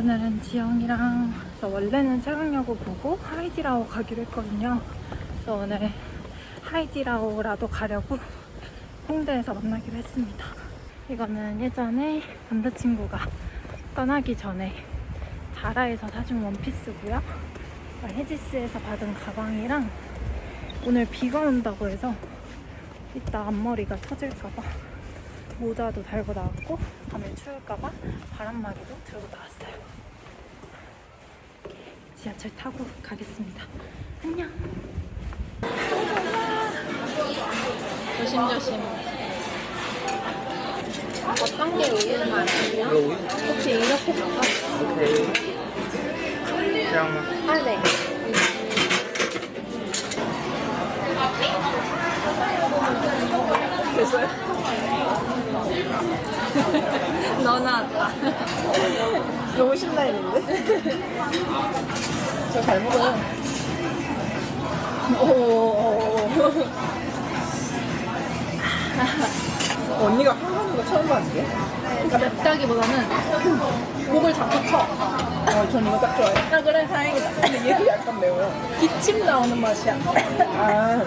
오늘은 지영이랑 저 원래는 최강야구 보고 하이디라오 가기로 했거든요. 그래서 오늘 하이디라오라도 가려고 홍대에서 만나기로 했습니다. 이거는 예전에 남자친구가 떠나기 전에 자라에서 사준 원피스고요. 헤지스에서 받은 가방이랑 오늘 비가 온다고 해서 이따 앞머리가 터질까봐 모자도 달고 나왔고 밤에 추울까봐 바람막이도 들고 나왔어요. 지하철 타고 가겠습니다. 안녕. 조심조심. 어떤 게 우유 맛이요? 혹시 이렇게 볼까? 오케이. 그냥 아, 네. 됐어요? 너 나 왔다. 너무 신나했는데? 저 잘 먹어요. 오. 언니가 하는 거 처음 봤는데? 맵다기보다는 목을 자꾸 쳐. 어, 전 이거 딱 좋아해. 아 그래 다행이다. 근데 얘도 약간 매워요. 기침 나오는 맛이야. 아.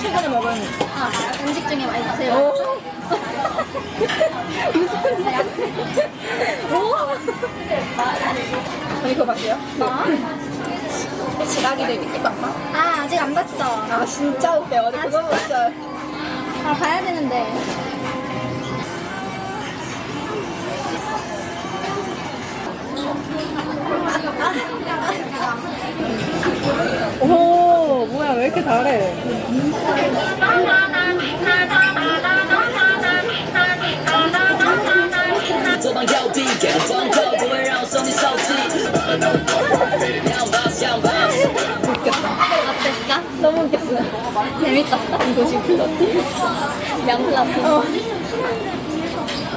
최근에 먹은 아 음식 중에 맛있어요. 오. 언니 그거 봤어요? 지라기들 미끼빵빵? 아 아직 안 봤어. 아 진짜 웃겨. 어제 그거 봤어요. 아 봐야 되는데. 오 뭐야 왜 이렇게 잘해?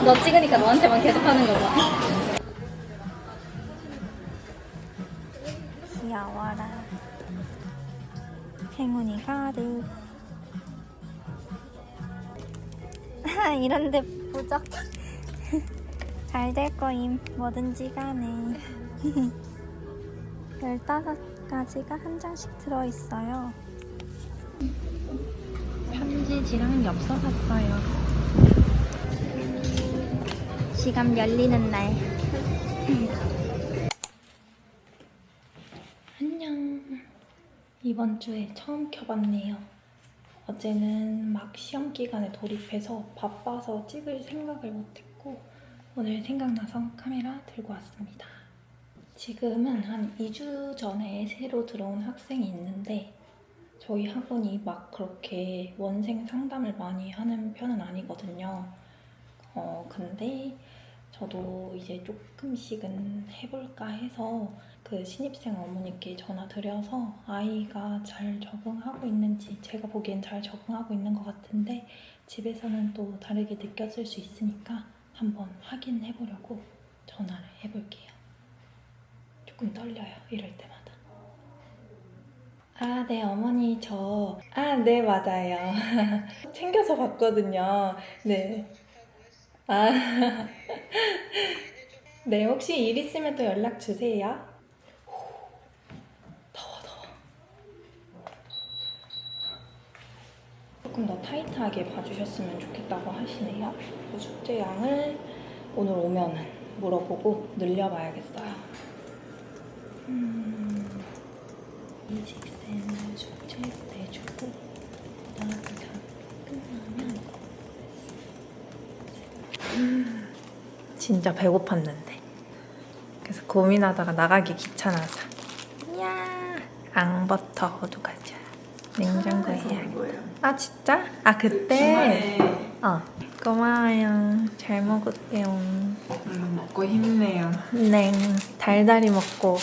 너 이거 찍으니까 너한테만 계속 하는 거봐. 귀여워라. 행운이 가득. 이런데 보자. 잘 될 거임. 뭐든지 간에. 15가지가 한 장씩 들어있어요. 편지지랑 엽서 샀어요. 시간 열리는 날. 안녕. 이번 주에 처음 켜봤네요. 어제는 막 시험 기간에 돌입해서 바빠서 찍을 생각을 못했고 오늘 생각나서 카메라 들고 왔습니다. 지금은 한 2주 전에 새로 들어온 학생이 있는데 저희 학원이 막 그렇게 원생 상담을 많이 하는 편은 아니거든요. 어, 근데 저도 이제 조금씩은 해볼까 해서 그 신입생 어머니께 전화 드려서 아이가 잘 적응하고 있는지 제가 보기엔 잘 적응하고 있는 것 같은데 집에서는 또 다르게 느껴질 수 있으니까 한번 확인해 보려고 전화를 해볼게요. 조금 떨려요, 이럴 때마다. 아, 네, 어머니, 저. 아, 네, 맞아요. 챙겨서 봤거든요. 네. 아. 네, 혹시 일 있으면 또 연락 주세요. 더워, 더워. 조금 더 타이트하게 봐주셨으면 좋겠다고 하시네요. 그 숙제 양을 오늘 오면은 물어보고 늘려봐야겠어요. 음, 이직생을 숙제 내주고 그다음에 다 끝나면 음, 진짜 배고팠는데 그래서 고민하다가 나가기 귀찮아서 야 앙버터 어두가자 냉장고에 해야겠다 아 진짜? 아 그때? 어 고마워요 잘 먹을게요 음, 먹고 힘내요. 네 달달이 먹고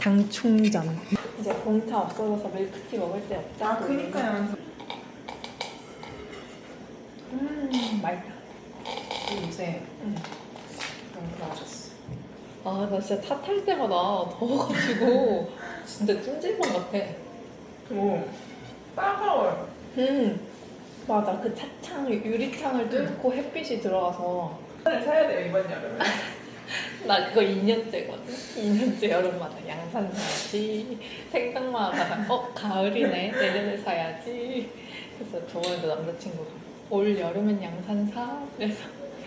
당 충전 이제 공차 없어져서 밀크티 먹을 때 없다 아 그니까요. 음 맛있다 요새 너무 좋아졌어. 아, 나 진짜 차 탈 때마다 더워가지고 진짜 찜질방 같아. 그리고 따가워요. 음, 맞아. 그 차창, 유리창을 뚫고 햇빛이 들어가서 하늘 사야 돼요 이번 여름에. 나 그거 2년째거든. 2년째 여름마다 양산 사야지. 생각만 하다가 어 가을이네 내년에 사야지. 그래서 저번에도 남자친구가 올 여름엔 양산 사. 그래서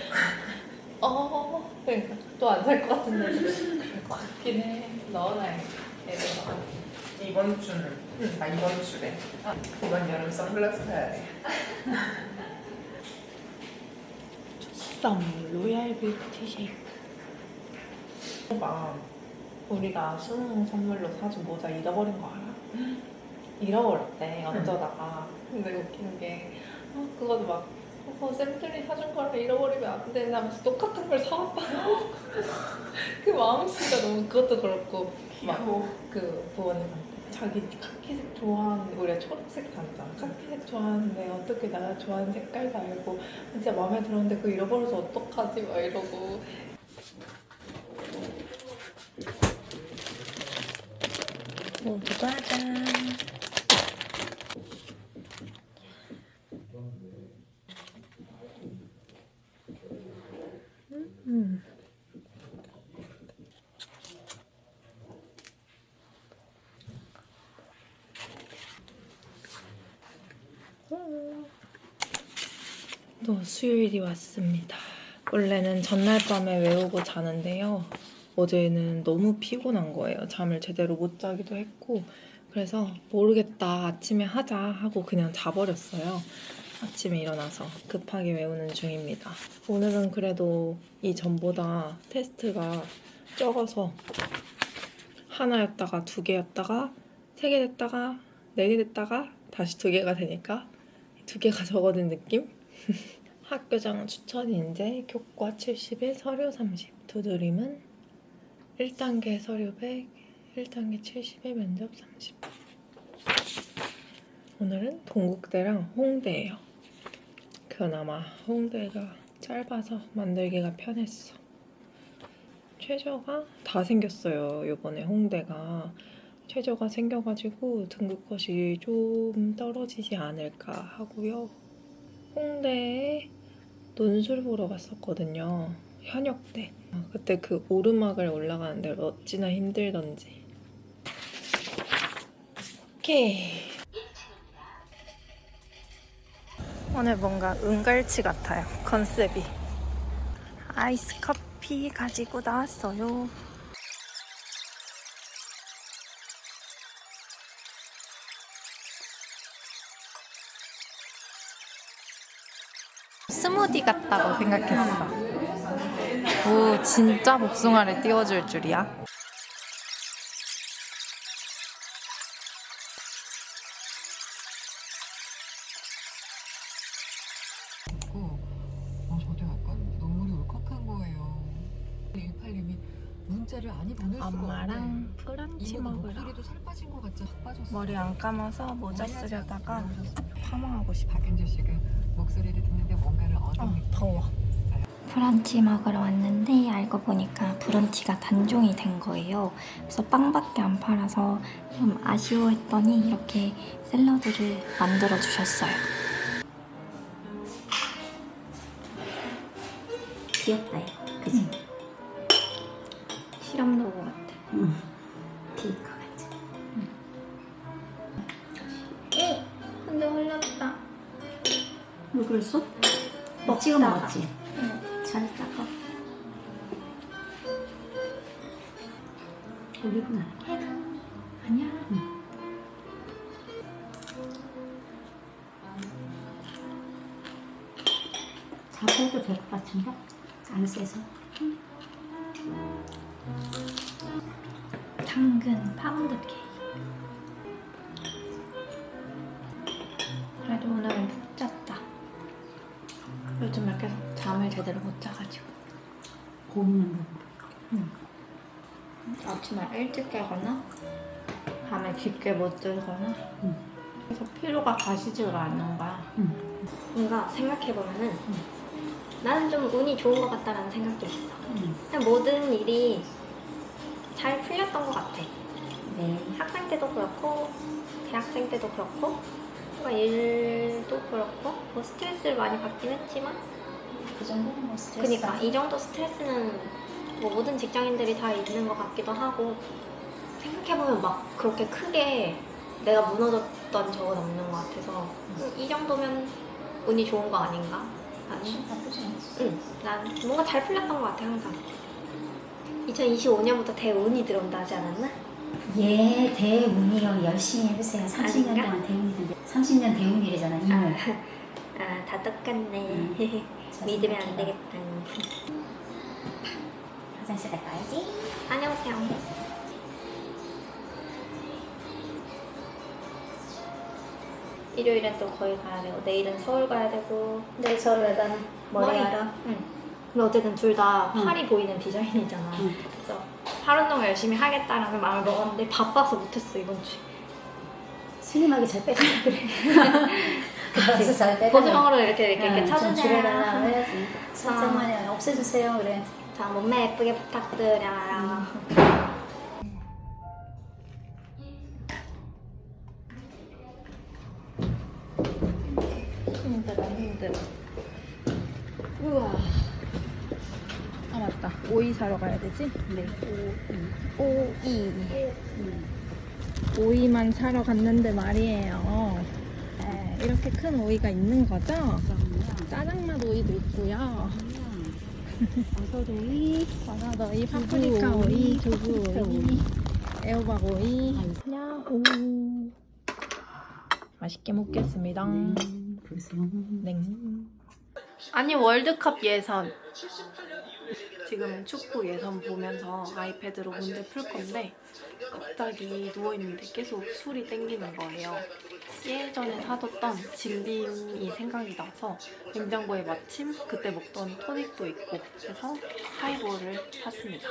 어 그러니까 또 안 살 것 같은데 그럴 것 같긴 해. 넣어놔야겠다. 애들아. 이번 주는 아 이번 주래. 이번 여름 선글라스 사야 돼. 썸 로얄 밀크티 쉐이크. 막 우리가 수능 선물로 사준 모자 잃어버린 거 알아? 잃어버렸대 어쩌다가 근데 웃기는 게 어, 그거도 막 어, 쌤들이 사준 거를 잃어버리면 안 되나 하면서 똑같은 걸 사왔다고 그 마음씨가 너무 그것도 그렇고 막 그 부모님한테 자기 카키색 좋아하는데 우리가 초록색 다녔잖아 카키색 좋아하는데 어떻게 나 좋아하는 색깔도 알고 진짜 마음에 들었는데 그거 잃어버려서 어떡하지? 막 이러고. 모두 과 또 수요일이 왔습니다. 원래는 전날 밤에 외우고 자는데요. 어제는 너무 피곤한 거예요. 잠을 제대로 못 자기도 했고 그래서 모르겠다 아침에 하자 하고 그냥 자버렸어요. 아침에 일어나서 급하게 외우는 중입니다. 오늘은 그래도 이 전보다 테스트가 적어서 하나였다가 두 개였다가 세 개 됐다가 네 개 됐다가 다시 두 개가 되니까 두 개가 적어진 느낌? 학교장 추천 인재 교과 70에 서류 30 두드림은 1단계 서류 100 1단계 70에 면접 30 오늘은 동국대랑 홍대예요. 그나마 홍대가 짧아서 만들기가 편했어. 최저가 다 생겼어요 요번에 홍대가. 최저가 생겨가지고 등급컷이 좀 떨어지지 않을까 하고요 홍대에 논술 보러 갔었거든요. 현역때. 아, 그때 그 오르막을 올라가는데 어찌나 힘들던지. 오케이. 오늘 뭔가 은갈치 같아요. 컨셉이. 아이스 커피 가지고 나왔어요. 스무디 같다고 생각했어. 오, 진짜 복숭아를 띄워줄 줄이야. 고 어, 저도 약간 눈물이 울컥한 거예요. 118님이 문자를 아니 보낼 수가 엄마랑 이모가 먹으러. 목소리도 살 빠진 것 같지? 확 빠졌어. 머리 안 감아서 모자 쓰려다가 파마하고 싶어. 박현주 씨가 목소리를 듣는데 뭔가를 얻은 어, 느낌이 더워. 브런치 먹으러 왔는데 알고 보니까 브런치가 단종이 된 거예요. 그래서 빵밖에 안 팔아서 좀 아쉬워했더니 이렇게 샐러드를 만들어 주셨어요. 귀엽다, 그랬어? 먹다가. 찍어 먹었지? 응. 잘 닦아. 요즘 에 계속 잠을 제대로 못 자가지고. 고민은 뭐 아침에 일찍 깨거나 밤에 깊게 못 들거나 응. 그래서 피로가 가시지가 않는 거야. 응. 뭔가 생각해보면은 나는 좀 운이 좋은 것 같다라는 생각도 있어. 응. 그냥 모든 일이 잘 풀렸던 것 같아. 네. 학생 때도 그렇고 대학생 때도 그렇고 뭔가 일도 그렇고 뭐 스트레스를 많이 받긴 했지만 그 정도는 뭐 스트레스 그니까 이 정도 스트레스는 뭐 모든 직장인들이 다 있는 것 같기도 하고 생각해보면 막 그렇게 크게 내가 무너졌던 적은 없는 것 같아서 음, 이 정도면 운이 좋은 거 아닌가? 아니? 나쁘지 않지. 응, 난 뭔가 잘 풀렸던 것 같아 항상. 2025년부터 대운이 들어온다 하지 않았나? 예, 대운이요. 열심히 해보세요. 30년 아닌가? 동안 대운이던데. 30년 대운이래잖아, 이모. 아, 다 똑같네. 자, 믿으면 안. 되겠다. 화장실 갔다 와야지. 다녀오세요. 일요일엔 또 거기 가야 되고 내일은 서울 가야 되고 내일 서울 가다는 머리 머리. 하러. 응. 근데 어쨌든 둘 다 응. 팔이 보이는 디자인이잖아. 응. 그래서 하루 동안 열심히 하겠다라는 마음을 먹었는데 바빠서 못했어 이번 주. 스님하게 잘 빼라 그래. 그래서 잘 빼라. 보정으로 이렇게 이렇게, 이렇게 쳐주세요. 해야지. 살짝만 없애주세요 그래. 자 몸매 예쁘게 부탁드려요. 힘들어 힘들어 우와 아 맞다. 오이 사러 가야 되지? 네. 오이. 오이만 사러 갔는데 말이에요. 네, 이렇게 큰 오이가 있는 거죠? 짜장맛 오이도 있고요. 버섯오이, 버섯 오이, 파프리카 오이, 두부 오이, 애호박 오이. 야호 맛있게 먹겠습니다. 네. 아니 월드컵 예선 지금은 축구 예선 보면서 아이패드로 문제 풀 건데 갑자기 누워있는데 계속 술이 땡기는 거예요. 예전에 사뒀던 진빔이 생각이 나서 냉장고에 마침 그때 먹던 토닉도 있고 그래서 하이볼을 샀습니다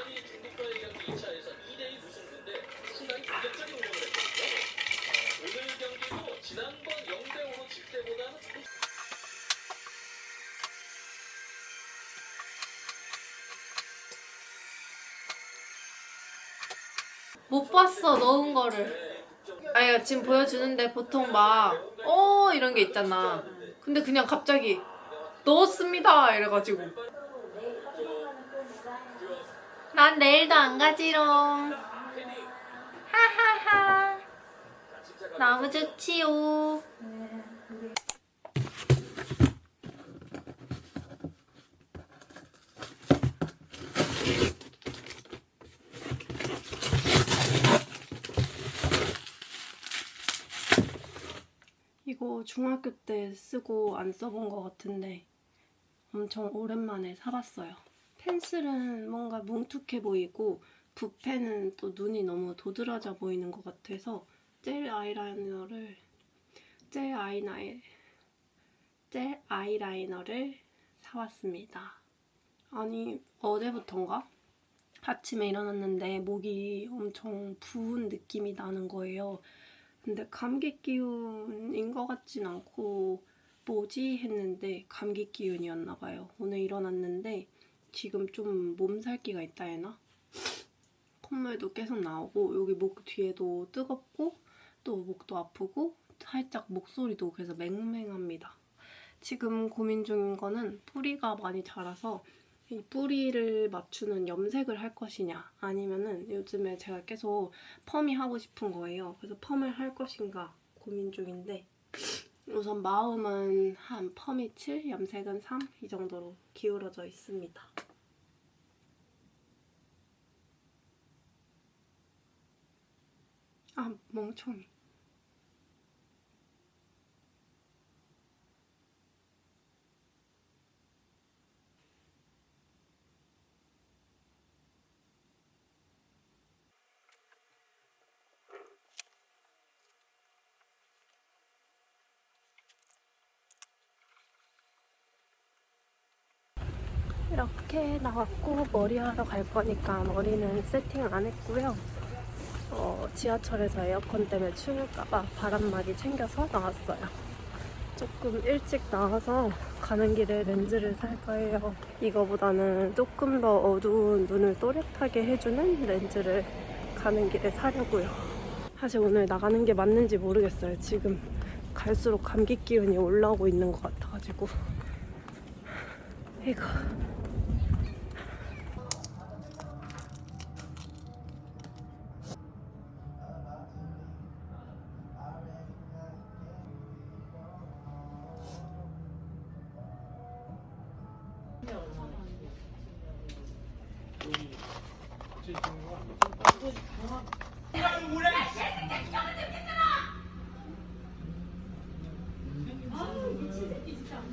못 봤어 넣은 거를. 아니 지금 보여주는데 보통 막 어 이런 게 있잖아. 근데 그냥 갑자기 넣었습니다 이래가지고. 난 내일도 안 가지롱. 하하하. 너무 좋지요 중학교 때 쓰고 안 써본 것 같은데 엄청 오랜만에 사봤어요. 펜슬은 뭔가 뭉툭해 보이고 붓펜은 또 눈이 너무 도드라져 보이는 것 같아서 젤 아이라이너를 젤 아이나이 젤 아이라이너를 사왔습니다. 아니 어제부턴가 아침에 일어났는데 목이 엄청 부은 느낌이 나는 거예요. 근데 감기 기운인 것 같진 않고 뭐지 했는데 감기 기운이었나 봐요. 오늘 일어났는데 지금 좀 몸살기가 있다 해나? 콧물도 계속 나오고 여기 목 뒤에도 뜨겁고 또 목도 아프고 살짝 목소리도 그래서 맹맹합니다. 지금 고민 중인 거는 뿌리가 많이 자라서 이 뿌리를 맞추는 염색을 할 것이냐 아니면은 요즘에 제가 계속 펌이 하고 싶은 거예요. 그래서 펌을 할 것인가 고민 중인데 우선 마음은 한 펌이 7, 염색은 3 이 정도로 기울어져 있습니다. 아 멍청이. 이렇게 나왔고 머리하러 갈 거니까 머리는 세팅을 안 했고요. 어, 지하철에서 에어컨 때문에 추울까봐 바람막이 챙겨서 나왔어요. 조금 일찍 나와서 가는 길에 렌즈를 살 거예요. 이거보다는 조금 더 어두운 눈을 또렷하게 해주는 렌즈를 가는 길에 사려고요. 사실 오늘 나가는 게 맞는지 모르겠어요. 지금 갈수록 감기 기운이 올라오고 있는 것 같아가지고. 이거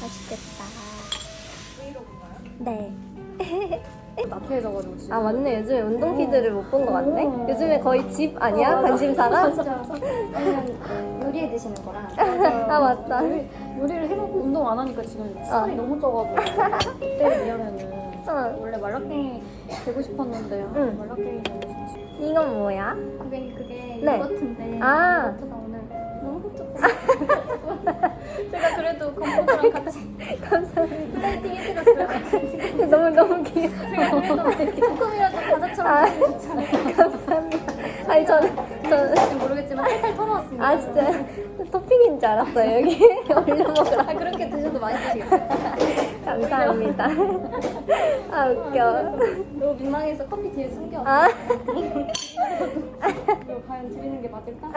맛있겠다. 네. 나태해져가지고 지금. 아 맞네 요즘에 운동 피드를 못 본 것 같네. 요즘에 거의 집 아니야 관심사가? 왜냐면 요리해 드시는 거라. 아 맞다. 요리를 해놓고 운동 안 하니까 지금 살이 너무 쪄가지고 그때 비하면은 어. 원래 말라깽이 되고 싶었는데 아, 응. 말라깽이 되고 싶지. 이건 뭐야? 그게 그게 네. 요거트인데 아. 요거트가 오늘 너무 흡족해요. 제가 그래도 건포도랑 같이 감사합니다. 플레이팅 해드렸어요. 너무 너무 귀여워. 그래도 조금이라도 과자처럼 아. 감사합니다. 아니 저는 저는 잘 모르겠지만 탈탈 털어왔습니다. 아 진짜 토핑인 줄 알았어요 여기 올려 먹으라. 아, 그렇게 드셔도 맛있으시겠어요. 감사합니다. 아 웃겨. 너무 민망해서 커피 뒤에 숨겨. 아 이거 과연 드리는 게 맞을까?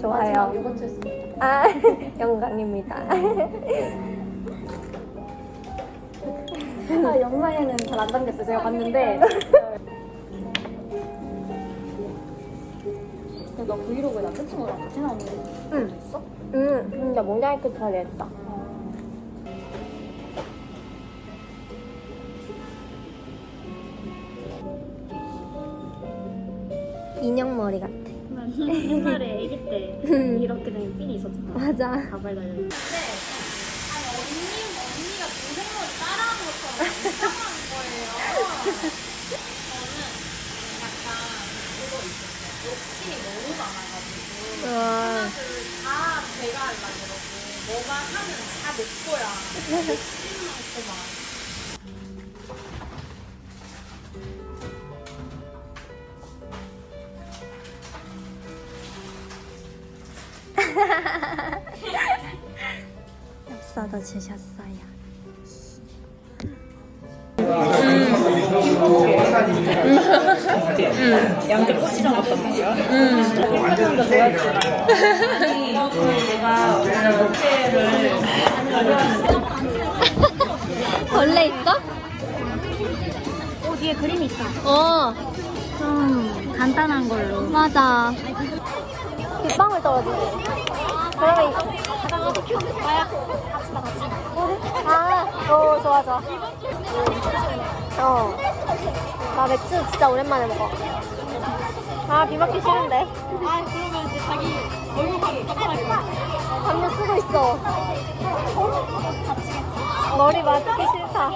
좋아요. 마지막 요거트였습니다. 아 영광입니다. 아, 영상에는 잘 안 담겼어요. 제가 봤는데. 너 브이로그에 남자친구랑 같이 나오는 거 응. 있어? 응 근데 모자이크 처리했다. 인형 머리 같아. 옛날에 아기 때 이렇게 된 삘이 있었잖아. 맞아. 가발 달려. 와. 다 제가 하려 그러고 뭐가 하면 다 내 거야. 욕심 많구만. 엽서도 주셨어요. 원래 있어? 오, 뒤에 그림이 있다. 어, 좀 간단한 걸로. 맞아. 빗방울 떨어지네. 그러면 아, 어, 좋아, 좋아. 어. 나 맥주 진짜 오랜만에 먹어. 아, 비 맞기 싫은데. 아, 그러면 이제 자기 얼굴 담요 쓰고 있어. 머리 맞기 싫다.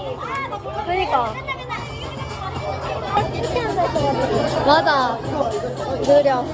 그니까. 맞아. 느려.